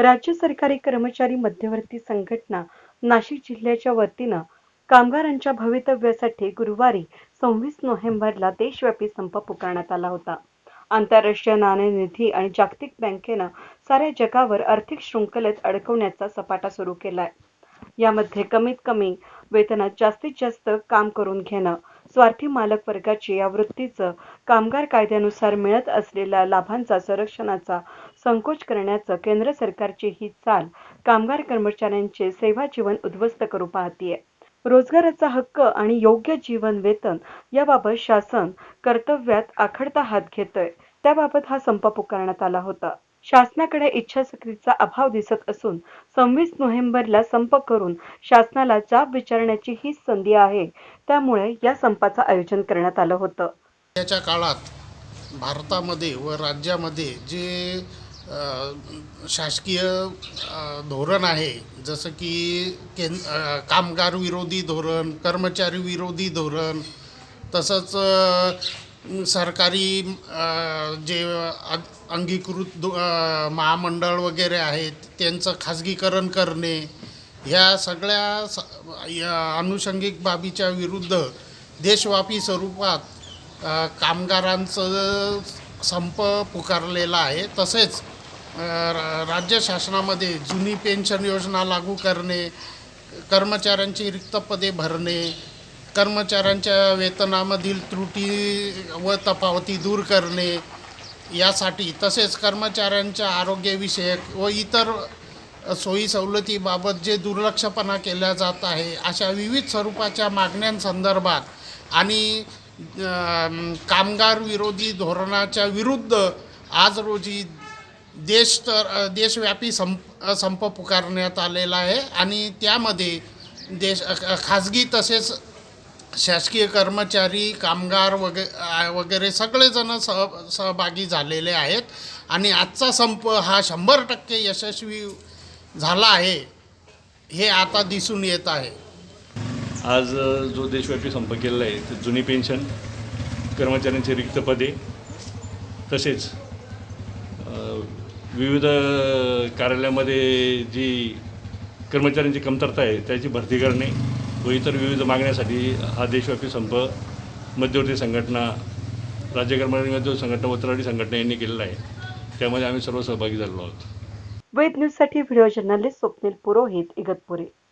राज्य सरकारी कर्मचारी मध्यवर्ती संघटना नाशिक जिल्ह्याच्या वतीनं कामगारांच्या भवितव्यासाठी गुरुवारी सव्वीस नोव्हेंबरला देशव्यापी संप पुकारण्यात आला होता. आंतरराष्ट्रीय नाणेनिधी आणि जागतिक बँकेनं साऱ्या जगावर आर्थिक शृंखलेत अडकवण्याचा सपाटा सुरू केलाय. यामध्ये कमीत कमी वेतनात जास्तीत जास्त काम करून घेणं स्वार्थी मालक वर्गाची या वृत्तीचं कामगार कायद्यानुसार मिळत असलेल्या लाभांचा संरक्षणाचा संकोच करण्याचं केंद्र सरकारची ही चाल कामगार कर्मचाऱ्यांचे सेवा जीवन उद्ध्वस्त करू पाहतीये. रोजगाराचा हक्क आणि योग्य जीवन वेतन याबाबत शासन कर्तव्यात आखडता हात घेतोय. त्याबाबत हा संप पुकारण्यात आला होता. शासनाकडे इच्छाशक्तीचा अभाव दिसत असून सव्वीस नोव्हेंबरला संप करून शासनाला जाब विचारण्याची ही संधी आहे. त्यामुळे या संपाचं आयोजन करण्यात आलं होतं. त्याच्या काळात भारतामध्ये व राज्यामध्ये जे शासकीय धोरण आहे. जसं की केन कामगार विरोधी धोरण कर्मचारी विरोधी धोरण तसंच सरकारी जे अंगीकृत दो- महामंडळ वगैरे आहेत त्यांचं खाजगीकरण करणे ह्या सगळ्या स या अनुषंगिक बाबीच्या विरुद्ध देशव्यापी स्वरूपात कामगारांचं संप पुकारलेला आहे. तसेच राज्य शासनामध्ये जुनी पेन्शन योजना लागू करणे कर्मचाऱ्यांची रिक्त पदे भरणे कर्मचाऱ्यांच्या वेतनामधील त्रुटी व तफावती दूर करणे यासाठी तसेच कर्मचाऱ्यांच्या आरोग्यविषयक व इतर सोयी सवलतीबाबत जे दुर्लक्षपणा केल्या जात आहे अशा विविध स्वरूपाच्या मागण्यांसंदर्भात आणि कामगार विरोधी धोरणाच्या विरुद्ध आज रोजी देश तर देशव्यापी संप संप पुकारण्यात आलेला आहे आणि त्यामध्ये देश खाजगी तसेच शासकीय कर्मचारी कामगार वगे वगैरे सगळेजण सह सहभागी झालेले आहेत आणि आजचा संप हा शंभर टक्के यशस्वी झाला आहे हे आता दिसून येत आहे. आज जो देशव्यापी संप केलेला आहे ते जुनी पेन्शन कर्मचाऱ्यांचे रिक्त पदे तसेच विविध कार्यालयामध्ये जी कर्मचाऱ्यांची कमतरता आहे त्याची भरती करणे व इतर विविध मागण्यासाठी हा देशव्यापी संप मध्यवर्ती संघटना राज्य कर्मचारी मध्यवर्ती संघटना व संघटना यांनी केलेला आहे. त्यामध्ये आम्ही सर्व सहभागी झालेलो आहोत. वेद न्यूजसाठी व्हिडिओ जर्नलिस्ट स्वप्नील पुरोहित इगतपुरी.